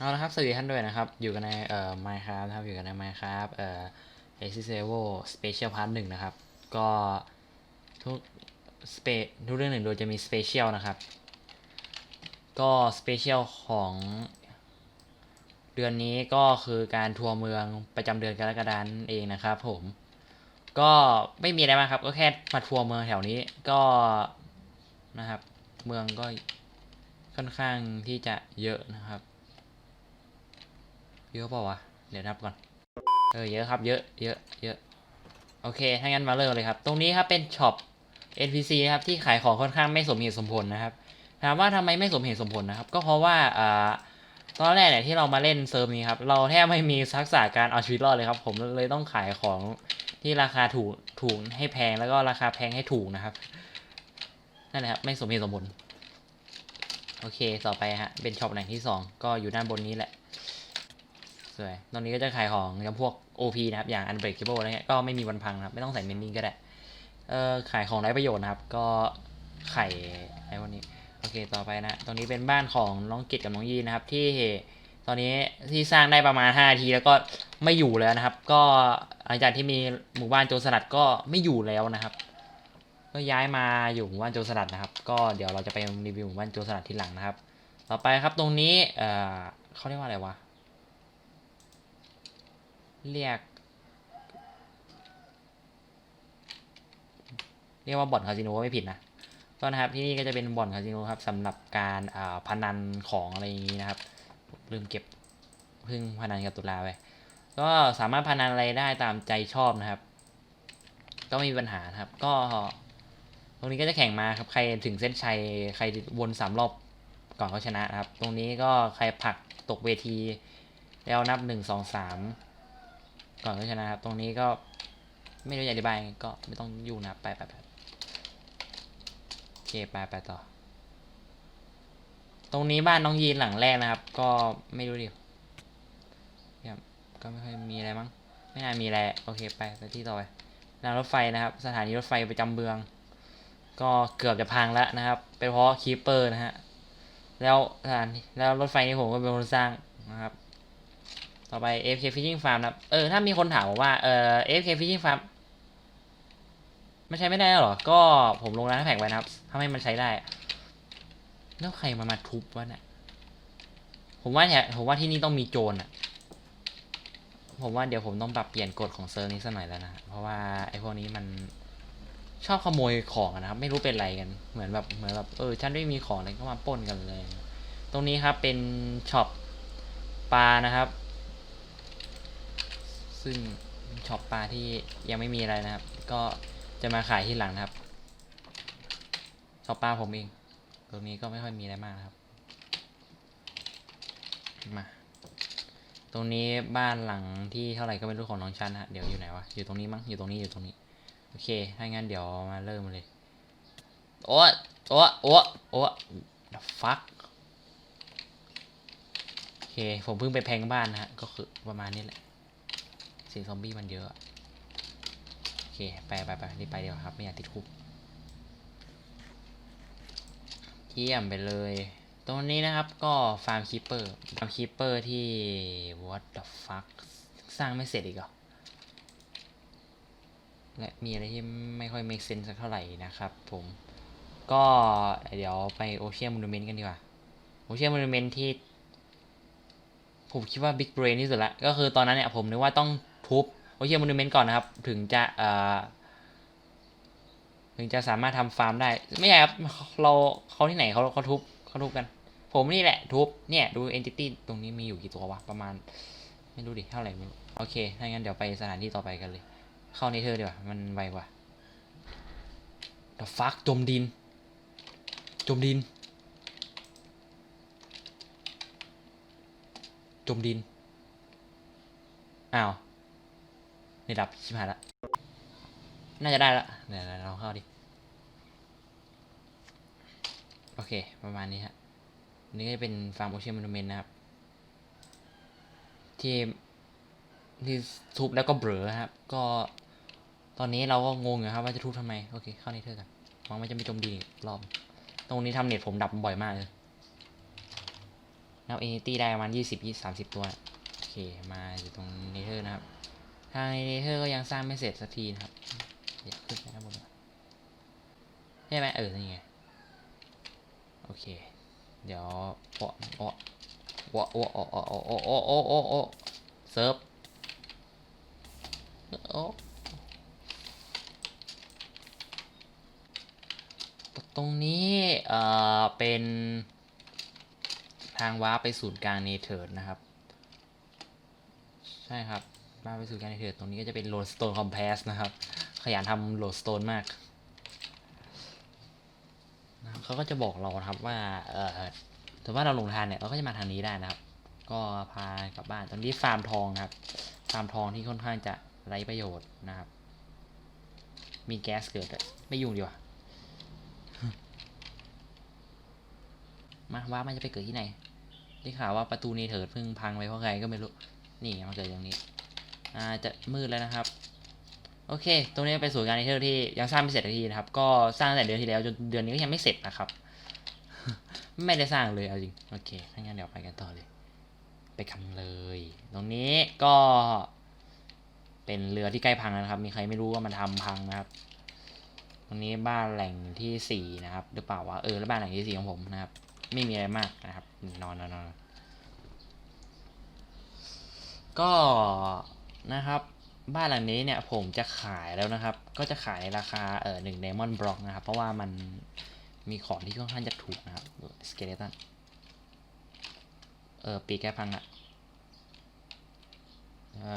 เอาละครับ สวัสดีท่านด้วยนะครับ อยู่กันในเอ่อ Minecraft นะครับ อยู่กันใน Minecraft เอ่อ a x i s e v o Special Part หนึ่งนะครับ ก็ทุกสเปทุกเรื่องหนึ่งโดยจะมี Special นะครับ ก็ Special ของเดือนนี้ก็คือการทัวร์เมืองประจำเดือนกรกฎาคมนั่นเองนะครับผม ก็ไม่มีอะไรมากครับ ก็แค่มาทัวร์เมืองแถวนี้ ก็นะครับ เมืองก็ค่อนข้างที่จะเยอะนะครับ เยอะเปล่าวะ เดี๋ยวนับก่อน เออเยอะครับเยอะเยอะเยอะโอเค ถ้างั้นมาเริ่มเลยครับ ตรงนี้ครับเป็นช็อป NPC นะครับที่ขายของค่อนข้างไม่สมเหตุสมผลนะครับ ถามว่าทำไมไม่สมเหตุสมผลนะครับ ก็เพราะว่าอ่าตอนแรกเนี่ยที่เรามาเล่นเซิร์ฟนี้ครับ เราแทบไม่มีทักษะการเอาชีวิตรอดเลยครับ ผมเลยต้องขายของที่ราคาถูกถูกให้แพงแล้วก็ราคาแพงให้ถูกนะครับนั่นแหละครับไม่สมเหตุสมผลโอเคต่อไปฮะเป็นช็อปแหล่งที่สองก็อยู่ด้านบนนี้แหละ สวยตรงนี้ก็จะขายของจำพวก OP นะครับ อย่าง Unbreakable อะไรเงี้ย ก็ไม่มีวันพังครับ ไม่ต้องใส่เมนนิ่งก็ได้ เอ่อ ขายของไร้ประโยชน์นะครับ ก็ไข่ไอ้วกนี้ โอเค ต่อไปนะ ตรงนี้เป็นบ้านของน้องกิตกับน้องยีนนะครับ ที่ตอนนี้ที่สร้างได้ประมาณ5นาทีแล้วก็ไม่อยู่แล้วนะครับ ก็หลังจากที่มีหมู่บ้านโจรสลัดก็ไม่อยู่แล้วนะครับ ก็ย้ายมาอยู่หมู่บ้านโจรสลัดนะครับ ก็เดี๋ยวเราจะไปรีวิวหมู่บ้านโจรสลัดทีหลังนะครับ ต่อไปครับตรงนี้ เอ่อเขาเรียกว่าอะไรวะ เรียก เรียกว่าบ่อนคาสิโนก็ไม่ผิดนะก็นะครับที่นี่ก็จะเป็นบ่อนคาสิโนครับสำหรับการอ่าพนันของอะไรอย่างนี้นะครับลืมเก็บพึ่งพนันกับตุลาไปก็สามารถพนันอะไรได้ตามใจชอบนะครับ ก็ไม่มีปัญหาครับ ก็ ตรงนี้ก็จะแข่งมาครับใครถึงเส้นชัยใครวนสามรอบก่อนก็ชนะนะครับ ตรงนี้ก็ใครผลักตกเวทีแล้วนับหนึ่งสองสาม ก่อนก็ชนะครับ ตรงนี้ก็ไม่รู้จะอธิบายก็ไม่ต้องยุ่งนะไปไปไปโอเคไปไปต่อ ตรงนี้บ้านน้องยีนหลังแรกนะครับ ก็ไม่รู้ดิครับก็ไม่ค่อยมีอะไรมั้ง ไม่น่ามีอะไร โอเคไปไปที่ต่อไปรางรถไฟนะครับ สถานีรถไฟประจำเมือง ก็เกือบจะพังแล้วนะครับ เป็นเพราะคีเปอร์นะฮะ แล้วสถานีแล้วรถไฟนี้ผมก็เป็นคนสร้างนะครับ ต่อไป AFK Fishing Farm นะครับ เออ ถ้ามีคนถามผมว่า เออ AFK Fishing Farm ไม่ใช้ไม่ได้หรอ ก็ผมลงร้านแผงไว้นะครับทำให้มันใช้ได้ แล้วใครมามาทุบวะเนี่ย ผมว่าเนี่ยผมว่าที่นี่ต้องมีโจรอะผมว่าเดี๋ยวผมต้องปรับเปลี่ยนกฎของเซิร์ฟนี้สักหน่อยแล้วนะ เพราะว่าไอ้พวกนี้มันชอบขโมยของนะครับ ไม่รู้เป็นไรกัน เหมือนแบบ เหมือนแบบ เออ ฉันไม่มีของอะไรก็มาป้นกันเลย ตรงนี้ครับเป็นช็อปปลานะครับ ซึ่งช็อปปลาที่ยังไม่มีอะไรนะครับ ก็จะมาขายที่หลังนะครับช็อปปลาผมเอง ตรงนี้ก็ไม่ค่อยมีอะไรมากนะครับ มา ตรงนี้บ้านหลังที่เท่าไหร่ก็ไม่รู้ของน้องชันนะฮะ เดี๋ยวอยู่ไหนวะ อยู่ตรงนี้มั้ง อยู่ตรงนี้ อยู่ตรงนี้ โอเค ถ้างั้นเดี๋ยวมาเริ่มเลย โอ้โอ้โอ้โอ้ the fuck โอเค ผมเพิ่งไปแพงบ้านนะฮะ ก็คือประมาณนี้แหละ สียงซอมบี้มันเยอะ โอเค ไปไปไปรีบไปเดีกว่าครับ ไม่อยากติดคุก เยี่ยมไปเลย ตรงนี้นะครับก็ฟาร์มคีเปอร์ฟาร์มคีเปอร์ที่ what the fuck สร้างไม่เสร็จอีกเหรอ และมีอะไรที่ไม่ค่อย make sense สักเท่าไหร่นะครับผมก็เดี๋ยวไปโอเชียนมูนเมนต์กันดีกว่า โอเชียนมูนเมนต์ที่ ผมคิดว่า Big Brain ที่สุดละ ก็คือตอนนั้นเนี่ยผมนึกว่าต้อง ทุบโอเชียนมูนเมนต์ก่อนนะครับ ถึงจะเอ่อถึงจะสามารถทำฟาร์มได้ ไม่ใช่ครับ เราเขาที่ไหนเขาเขาทุบเขาทุบกัน ผมนี่แหละทุบ เนี่ย ดู entity ตรงนี้มีอยู่กี่ตัววะ ประมาณ ไม่รู้ดิ เท่าไหร่ไม่รู้ โอเค ถ้างั้นเดี๋ยวไปสถานที่ต่อไปกันเลย เข้าในเธอดีกว่า มันไวกว่า The fuck จมดิน จมดิน จมดิน อ้าว นี่ดับชิบหายละน่าจะได้ละเดี๋ยวเราเข้าดิ โอเค ประมาณนี้ฮะ นี่ก็จะเป็นฟาร์มโอเชียนม n นเมนนะครับ ที่ที่ทุบแล้วก็เบลอครับ ก็ตอนนี้เราก็งงอยู่ครับว่าจะทุบทำไม โอเค เข้าในเธอกันหวังว่าจะไม่จมดีรอบ ตรงนี้ทำเน็ตผมดับบ่อยมากเลยนับเอตี้ได้ประมาณยี่สิบยี่สามสิบตัว โอเค มาอยู่ตรงเนเธอร์นะครับ ทางเนเธอร์ก็ยังสร้างไม่เสร็จสักทีนะครับเดี๋ยวขึ้นไปด้านบนใช่ไหมเออนี่ไง โอเค เดี๋ยวโอ้โอ้โอ้โอ้โอ้โอ้โอ้โอ้โอ้โอ้โอ้เซิร์ฟโอ้ตรงนี้เอ่อเป็นทางว้าไปศูนย์กลางเนเธอร์นะครับ ใช่ครับ ว้าไปศูนย์กางเนเธอตรงนี้ก็จะเป็นโหลดสโตนคอมเพสนะครับ ขยันทำโหลดสโตนมากนะครับเขาก็จะบอกเราครับว่าเออถือว่าเราลงทานเนี่ยเราก็จะมาทางนี้ได้นะครับ ก็พากลับบ้านตอนนี้ฟาร์มทองครับ ฟาร์มทองที่ค่อนข้างจะไร้ประโยชน์นะครับ มีแก๊สเกิดไม่ยุ่งดีกว่ามาว่ามันจะไปเกิดที่ไหนได้ข่าวว่าประตูเนเธอร์เพิ่งพังไปเพราะใครก็ไม่รู้ นี่ไงมันเกิดอย่างนี้ อ่าจะมืดแล้วนะครับ โอเค ตรงนี้เป็นศูนย์การเนเธอร์ที่ยังสร้างไม่เสร็จทีนะครับ ก็สร้างแต่เดือนที่แล้วจนเดือนนี้ก็ยังไม่เสร็จนะครับ ไม่ได้สร้างเลยเอาจริง โอเคถ้างั้นเดี๋ยวไปกันต่อเลย ไปกันเลย ตรงนี้ก็ เป็นเรือที่ใกล้พังแล้วนะครับ มีใครไม่รู้ว่ามันทำพังนะครับตรงนี้บ้านแหล่งที่สี่นะครับ หรือเปล่าวะ เออ แล้วบ้านแหล่งที่สี่ของผมนะครับ ไม่มีอะไรมากนะครับ นอนนอนนอนก็ นะครับ บ้านหลังนี้เนี่ยผมจะขายแล้วนะครับ ก็จะขายในราคาเออหนึ่งเดมอนบล็อกนะครับ เพราะว่ามันมีของที่ค่อนข้างจะถูกนะครับสเกเลตันเออปีแก้พังอะ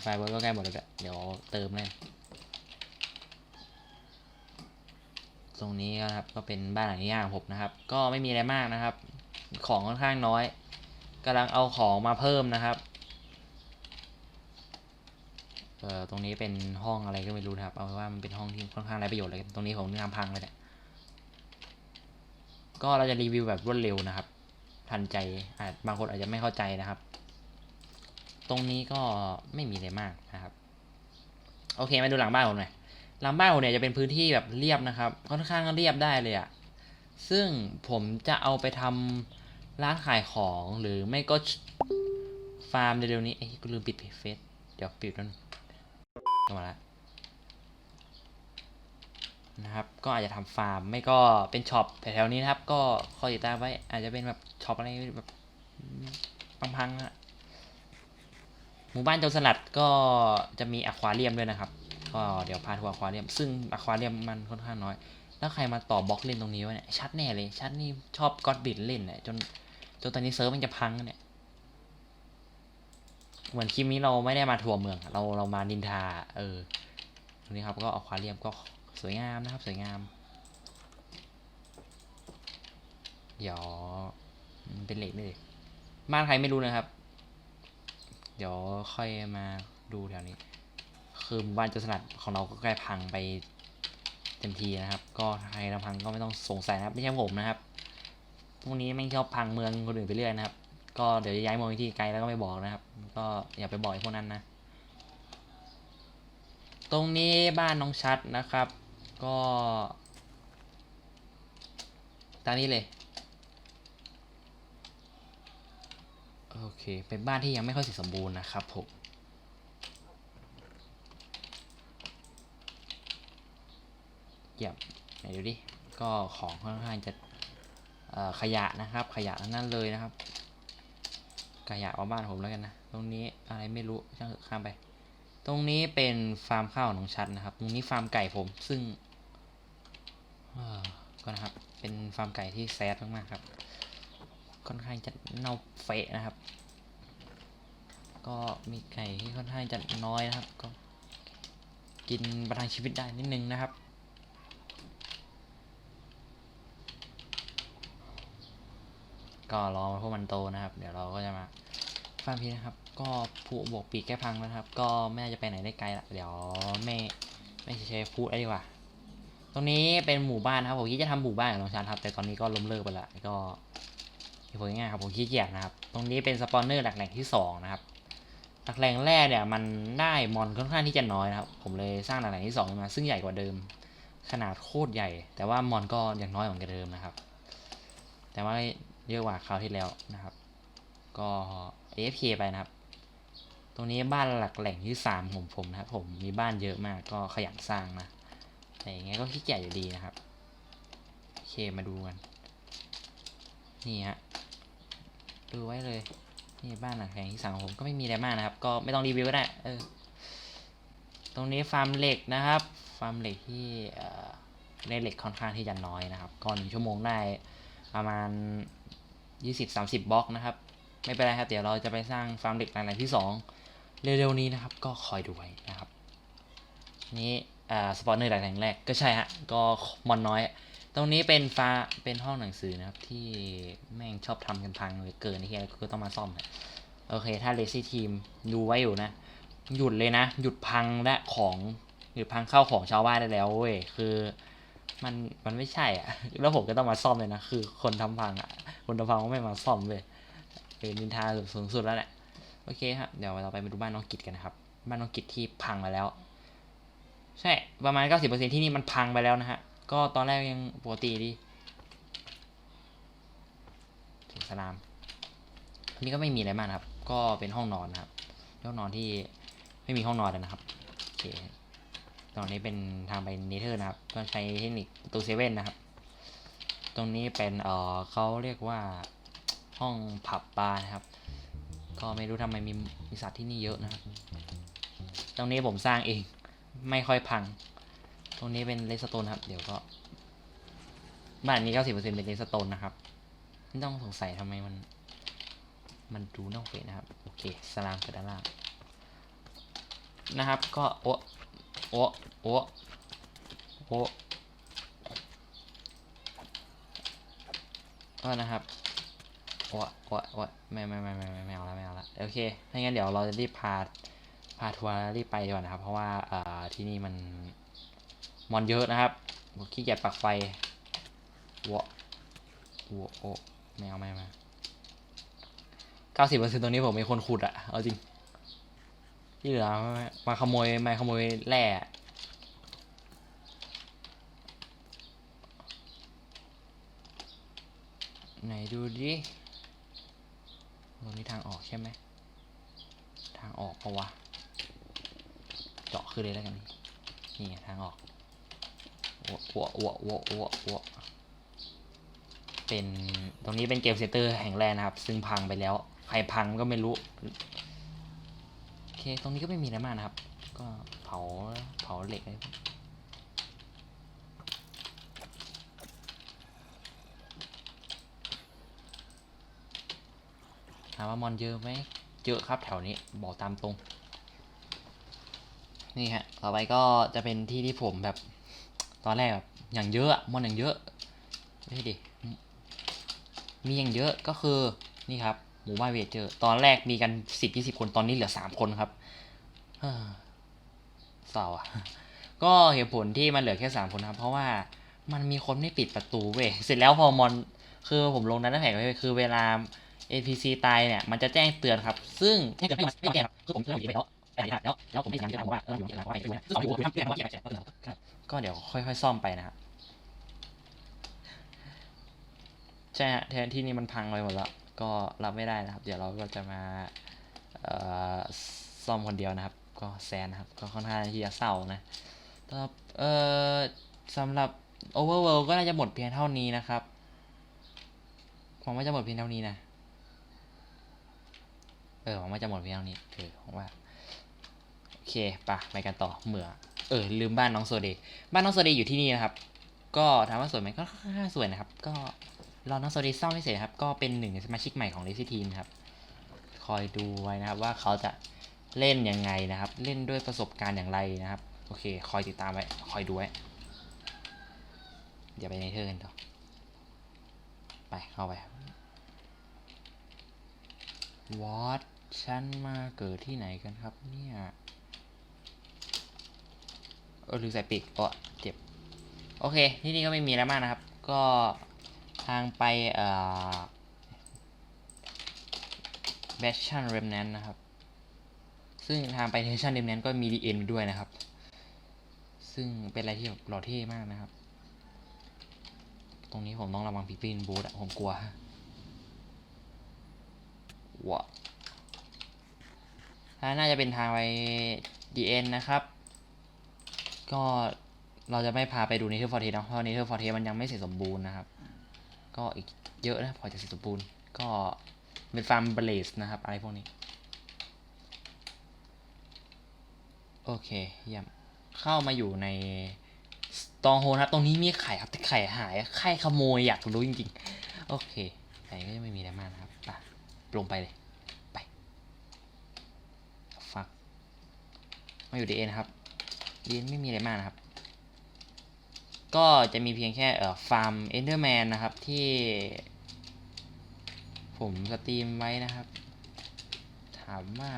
ไฟเวิร์ก็ใกล้หมดแล้วเดี๋ยวเติมเลยตรงนี้นะครับก็เป็นบ้านหลังนี้ของผมนะครับ ก็ไม่มีอะไรมากนะครับ ของค่อนข้างน้อยกำลังเอาของมาเพิ่มนะครับ ตรงนี้เป็นห้องอะไรก็ไม่รู้นะครับเอาไว้ว่ามันเป็นห้องที่ค่อนข้างไร้ประโยชน์เลยตรงนี้ผมทำพังไปเนี่ยก็เราจะรีวิวแบบรวดเร็วนะครับ ทันใจอาจบางคนอาจจะไม่เข้าใจนะครับ ตรงนี้ก็ไม่มีอะไรมากนะครับ โอเคมาดูหลังบ้านผมหน่อยหลังบ้านผมเนี่ยจะเป็นพื้นที่แบบเรียบนะครับ ค่อนข้างเรียบได้เลยอะซึ่งผมจะเอาไปทำร้านขายของหรือไม่ก็ฟาร์มเร็วๆนี้เอ้ยกูลืมปิดเฟซเดี๋ยวปิดนั่น ข้ามาแล้วนะครับก็อาจจะทำฟาร์มไม่ก็เป็นช็อปแถวๆนี้นะครับ ก็คอยติดตามไว้อาจจะเป็นแบบช็อปอะไรแบบพังๆอะหมู่บ้านโจรสลัดก็จะมีอควาเรียมด้วยนะครับ ก็เดี๋ยวพาทัวร์อควาเรียม ซึ่งอควาเรียมมันค่อนข้างน้อย แล้วใครมาต่อบล็อกเล่นตรงนี้วะเนี่ยชัดแน่เลยชัดนี่ชอบก็อดบิดเล่นเนี่ยจนจนตอนนี้เซิร์ฟมันจะพังเนี่ย เหมือนคลิปนี้เราไม่ได้มาทัวร์เมือง เราเรามานินทา เออตรงนี้ครับก็อควาเรียมก็สวยงามนะครับ สวยงาม เดี๋ยวเป็นเหล็กนี่บ้านใครไม่รู้นะครับ เดี๋ยวค่อยมาดูแถวนี้ คือบ้านจรสลัดของเราก็ใกล้พังไปเต็มทีนะครับ ก็ใครทำพังก็ไม่ต้องสงสัยนะครับ ไม่ใช่ผมนะครับพวกนี้แม่ชอบพังเมืองคนอื่นไปเรื่อยนะครับ ก็เดี๋ยวจะย้ายมองที่ไกลแล้วก็ไม่บอกนะครับ ก็อย่าไปบอกไอ้พวกนั้นนะ ตรงนี้บ้านน้องชัดนะครับ ก็ ตามนี้เลย โอเค เป็นบ้านที่ยังไม่ค่อยเสร็จสมบูรณ์นะครับผมเยี่ยมไหนดูดิ ก็ของค่อนข้างจะขยะนะครับ ขยะทั้งนั้นเลยนะครับ ขยะเอาบ้านผมแล้วกันนะ ตรงนี้อะไรไม่รู้ช่างเถอะข้ามไป ตรงนี้เป็นฟาร์มข้าวของน้องชัดนะครับ ตรงนี้ฟาร์มไก่ผม ซึ่งก็นะครับ เป็นฟาร์มไก่ที่แซดมากๆครับ ค่อนข้างจะเน่าเฟะนะครับ ก็มีไก่ที่ค่อนข้างจะน้อยนะครับ ก็กินประทังชีวิตได้นิดนึงนะครับก็รอพวกมันโตนะครับ ฟังพีนะครับ ก็ผู้บวกปีกแก้พังแล้วนะครับ ก็ไม่น่าจะไปไหนได้ไกลละเดี๋ยวไม่ไม่ใช้พูดอะไรดีกว่า ตรงนี้เป็นหมู่บ้านนะครับ ผมคิดจะทำหมู่บ้านกับน้องชานครับ แต่ตอนนี้ก็ล้มเลิกไปละก็ที่ผมง่ายครับผมขี้เกียจนะครับ ตรงนี้เป็นสปอนเนอร์หลักแหล่งที่สองนะครับหลักแหล่งแรกเนี่ยมันได้มอนค่อนข้างที่จะน้อยนะครับ ผมเลยสร้างหลักแหล่งที่สองขึ้นมาซึ่งใหญ่กว่าเดิม ขนาดโคตรใหญ่ แต่ว่ามอนก็ยังน้อยกว่าเดิมนะครับ แต่ว่าเยอะกว่าคราวที่แล้วนะครับ ก็ AFK ไปนะครับ ตรงนี้บ้านหลักแหล่งที่สามของผมนะครับ ผมมีบ้านเยอะมากก็ขยันสร้างนะแต่ย่างเงี้ยก็ขี้เกียจอยู่ดีนะครับโอเคมาดูกัน นี่ฮะดูไว้เลยนี่บ้านหลังแหล่งที่สามของผมก็ไม่มีอะไรมากนะครับ ก็ไม่ต้องรีวิวก็ได้เออตรงนี้ฟาร์มเหล็กนะครับ ฟาร์มเหล็กที่เออได้เหล็กค่อนข้างที่จะน้อยนะครับก่อนหนึ่งชั่วโมงได้ประมาณ 20-30 บล็อกนะครับ ไม่เป็นไรครับ เดี๋ยวเราจะไปสร้างฟาร์มเหล็กหลังๆที่สองเร็วๆนี้นะครับ ก็คอยดูไว้นะครับ นี่อ่าสปอนเนอร์หลักแห่งแรกก็ใช่ฮะ ก็มอนน้อย ตรงนี้เป็นฟ้าเป็นห้องหนังสือนะครับ ที่แม่งชอบทำกันพังเลยเกินที่แค่ก็ต้องมาซ่อมนะโอเค ถ้าเลซี่ทีมดูไว้อยู่นะ หยุดเลยนะ หยุดพังและของหยุดพังเข้าของชาวบ้านได้แล้วเว้ยคือมันมันไม่ใช่อะ แล้วผมก็ต้องมาซ่อมเลยนะ คือคนทำพังอะ คนทำพังก็ไม่มาซ่อมเว้ย เป็นนินทาสูงสุดแล้วแหละโอเคครับเดี๋ยวเราไปดูบ้านน้องกิจกันนะครับ บ้านน้องกิจที่พังไปแล้ว ใช่ประมาณ 90%ที่นี่มันพังไปแล้วนะฮะก็ตอนแรกยังปกติดีถึงสนามอันนี้ก็ไม่มีอะไรมากครับ ก็เป็นห้องนอนนะครับห้องนอนที่ไม่มีห้องนอนเลยนะครับโอเคตรงนี้เป็นทางไปเนเธอร์นะครับก็ใช้เทคนิคประตูเซเว่นนะครับ ตรงนี้เป็นเออเขาเรียกว่า ห้องผับบาร์นะครับ ก็ไม่รู้ทำไมมีมีสัตว์ที่นี่เยอะนะครับ ตรงนี้ผมสร้างเอง ไม่ค่อยพัง ตรงนี้เป็นเลสโตนครับ เดี๋ยวก็ บ้านนี้เก้าสิบเปอร์เซ็นต์เป็นเลสโตนนะครับ ไม่ต้องสงสัยทำไมมัน มันดูน่าเฟะนะครับ โอเค สลามกิดด้านล่างนะครับ ก็โอะโอะโอะโอะก็นะครับ อะโอะโอะไม่ไม่ไม่ไม่ไม่ไม่เอาแล้วไม่เอาแล้วโอเคถ้างั้นเดี๋ยวเราจะรีบพาพาทัวร์รีบไปดีกว่านะครับ เพราะว่าอ่าที่นี่มันมอนเยอะนะครับผมขี้เกียจปักไฟวะวะโอไม่เอาไม่มาเก้าสิบเปอร์เซ็นต์ตรงนี้ผมเป็นคนขุดอะเอาจริง ที่เหลือมาขโมยมาขโมยแร่ไหนดูดิ ตรงนี้ทางออกใช่ไหม ทางออกปะวะเจาะขึ้นเลยแล้วกัน นี่ทางออกวะวะวะวะวะวเป็นตรงนี้เป็นเกมเซนเตอร์แห่งแรกนะครับ ซึ่งพังไปแล้ว ใครพังก็ไม่รู้โอเคตรงนี้ก็ไม่มีอะไรมากนะครับ ก็เผาเผาเหล็กเลย ถามว่ามอนเยอะไหมเยอะครับแถวนี้บอกตามตรง นี่ฮะต่อไปก็จะเป็นที่ที่ผมแบบ ตอนแรกแบบอย่างเยอะมอนอย่างเยอะไม่ใช่ดิมีอย่างเยอะก็คือนี่ครับหมู่บ้านเวเจอร์ตอนแรกมีกันสิบยี่สิบคนตอนนี้เหลือสามคนครับเศร้าอะก็เหตุผลที่มันเหลือแค่สามคนครับ เพราะว่ามันมีคนไม่ปิดประตูเว้ยเสร็จแล้วพอมอนคือผมลงนั้นแผงไว้คือเวลา NPC ตายเนี่ยมันจะแจ้งเตือนครับ ซึ่งให้งเกิดให้มันไม่แก้ครับคือผมเคยทำอย่างนี้ไปแล้วแต่ไหนแล้วแล้วผมไม่ทำจะทำว่าเอออยู่ที่ไหนว่าไปด้วยซึ่งสองอยู่ผมทำเพื่อนว่าแก้ไปครับก็เดี๋ยวค่อยๆซ่อมไปนะครับใช่ฮะแทนที่นี่มันพังไปหมดแล้วก็รับไม่ได้นะครับ เดี๋ยวเราก็จะมาซ่อมคนเดียวนะครับ ก็แซนนะครับ ก็ค่อนข้างที่จะเศร้านะต่อเอ่อสำหรับ Overworld ก็น่าจะหมดเพียงเท่านี้นะครับหวังว่าจะหมดเพียงเท่านี้นะ เออหวังว่าจะหมดเพียงเท่านี้เออหวังว่าโอเคปะไปกันต่อเหมือเออลืมบ้านน้องโซเดย์บ้านน้องโซเดย์อยู่ที่นี่นะครับ ก็ถามว่าสวยไหมก็ค่อนข้างสวยนะครับ ก็รอน้องโซเดย์ซ่อมไม่เสร็จครับ ก็เป็นหนึ่งในสมาชิกใหม่ของเลซี่ทีมครับ คอยดูไว้นะครับว่าเขาจะเล่นยังไงนะครับ เล่นด้วยประสบการณ์อย่างไรนะครับ โอเค คอยติดตามไว้ คอยดูไว้ เดี๋ยวไปในเธอกันต่อ ไปเข้าไปวอต ฉันมาเกิดที่ไหนกันครับเนี่ยเออลืมใส่ปีกก็เจ็บ โอเค ที่นี่ก็ไม่มีอะไรมากนะครับ ก็ทางไปเอ่อ b a s t i o n Remnant นะครับ ซึ่งทางไป b a s t i o n Remnant ก็มี DN ด้วยนะครับ ซึ่งเป็นอะไรที่แบบหล่อเท่มากนะครับ ตรงนี้ผมต้องระวังปีปินบูทอะผมกลัววะถ้า น่าจะเป็นทางไปดีเอ็นนะครับ ก็เราจะไม่พาไปดูเนเธอร์ฟอร์เทสนะเพราะเนเธอร์ฟอร์เทมันยังไม่เสร็จสมบูรณ์นะครับ ก็อีกเยอะนะพอจะเสร็จสมบูรณ์ ก็เป็นฟาร์มเบลสนะครับอะไรพวกนี้ โอเคเยี่ยมเข้ามาอยู่ในตองโฮนะครับตรงนี้มีไข่ครับแต่ไข่หายไข่ขโมยอยากรู้จริงๆ โอเคไข่ก็ยังไม่มีอะไรมากนะครับไปลงไปเลย ไปฟัก มาอยู่ดีเอ็นะครับดีเอ็นไม่มีอะไรมากนะครับ ก็จะมีเพียงแค่เอ่อฟาร์มเอนเดอร์แมนนะครับที่ ผมสตรีมไว้นะครับ ถามว่า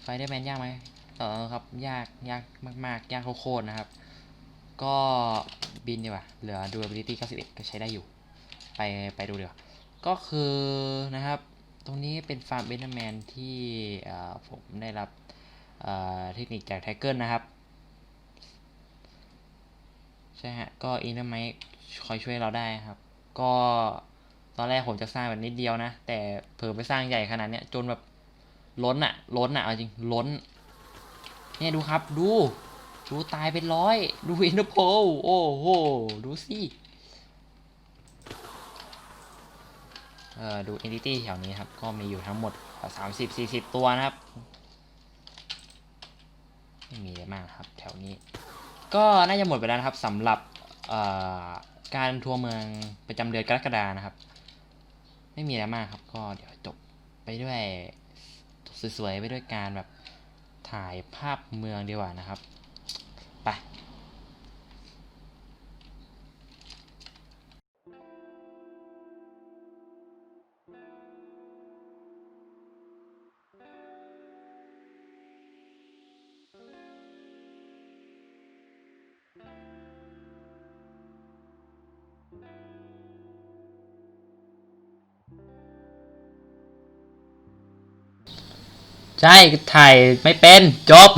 ไฟเดอร์แมนยากไหมเออครับ ยากยากมาก ๆ ยากโคตรนะครับ ก็บินดีกว่าเหลือ durability 91 ก็ใช้ได้อยู่ ไปไปดูเดี๋ยวาก็คือนะครับ ตรงนี้เป็นฟาร์มเบนแมนที่ผมได้รับ เทคนิคจากไทเกิลนะครับ ใช่ฮะ ก็อินเตอร์ไมคอยช่วยเราได้ครับ ก็ตอนแรกผมจะสร้างแบบนิดเดียวนะ แต่เผลอไปสร้างใหญ่ขนาดเนี้ยจนแบบล้นอะล้นอะเอาจริงล้น เนี่ยดูครับดู ดูตายเป็นร้อย ดูอินเตอร์โพลโอ้โห ดูสิเอ่อดู entity แถวนี้ครับ ก็มีอยู่ทั้งหมดสามสิบสี่สิบตัวนะครับ ไม่มีอะไรมากครับ แถวนี้ ก็น่าจะหมดไปแล้วนะครับสำหรับการทัวร์เมืองประจำเดือนกรกฎานะครับ ไม่มีอะไรมากครับ ก็เดี๋ยวจบไปด้วยสวยๆไปด้วยการแบบถ่ายภาพเมืองดีกว่านะครับ ใช่ถ่ายไม่เป็นจบ